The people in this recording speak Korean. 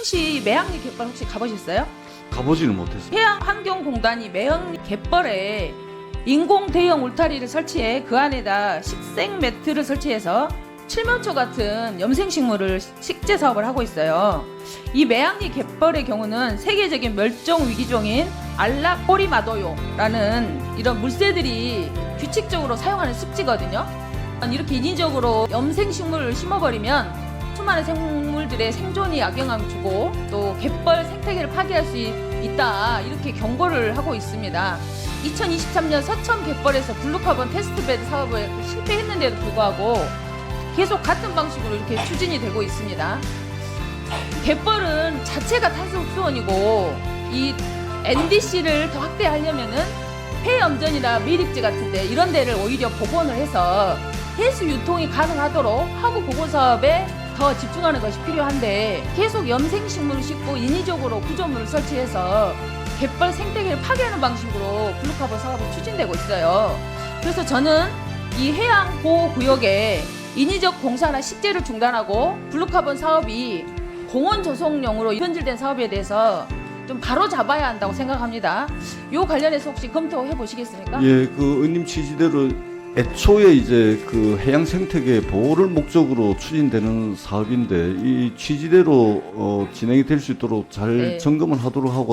수원시 매양리 갯벌 혹시 가보셨어요? 가보지는 못했어요. 해양환경공단이 매양리 갯벌에 인공 대형 울타리를 설치해 그 안에다 식생 매트를 설치해서 칠면초 같은 염생식물을 식재 사업을 하고 있어요. 이 매양리 갯벌의 경우는 세계적인 멸종 위기종인 알라 꼬리마도요라는 이런 물새들이 규칙적으로 사용하는 습지거든요. 이렇게 인위적으로 염생식물을 심어버리면 수많은 생물들의 생존이 악영향을 주고 또 갯벌 생태계를 파괴할 수 있다 이렇게 경고를 하고 있습니다. 2023년 서천 갯벌에서 블루카본 테스트베드 사업을 실패했는데도 불구하고 계속 같은 방식으로 이렇게 추진이 되고 있습니다. 갯벌은 자체가 탄소 흡수원이고 이 NDC를 더 확대하려면은 폐염전이나 미립지 같은데 이런 데를 오히려 복원을 해서 해수 유통이 가능하도록 하구 보건 사업에 더 집중하는 것이 필요한데 계속 염생식물을 심고 인위적으로 구조물을 설치해서 갯벌 생태계를 파괴하는 방식으로 블루카본 사업이 추진되고 있어요. 그래서 저는 이 해양 보호 구역에 인위적 공사나 식재를 중단하고 블루카본 사업이 공원 조성용으로 변질된 사업에 대해서 좀 바로 잡아야 한다고 생각합니다. 요 관련해서 혹시 검토해 보시겠습니까? 예, 그 의님 취지대로 애초에 이제 그 해양 생태계 보호를 목적으로 추진되는 사업인데 이 취지대로 어, 진행이 될 수 있도록 잘 네. 점검을 하도록 하고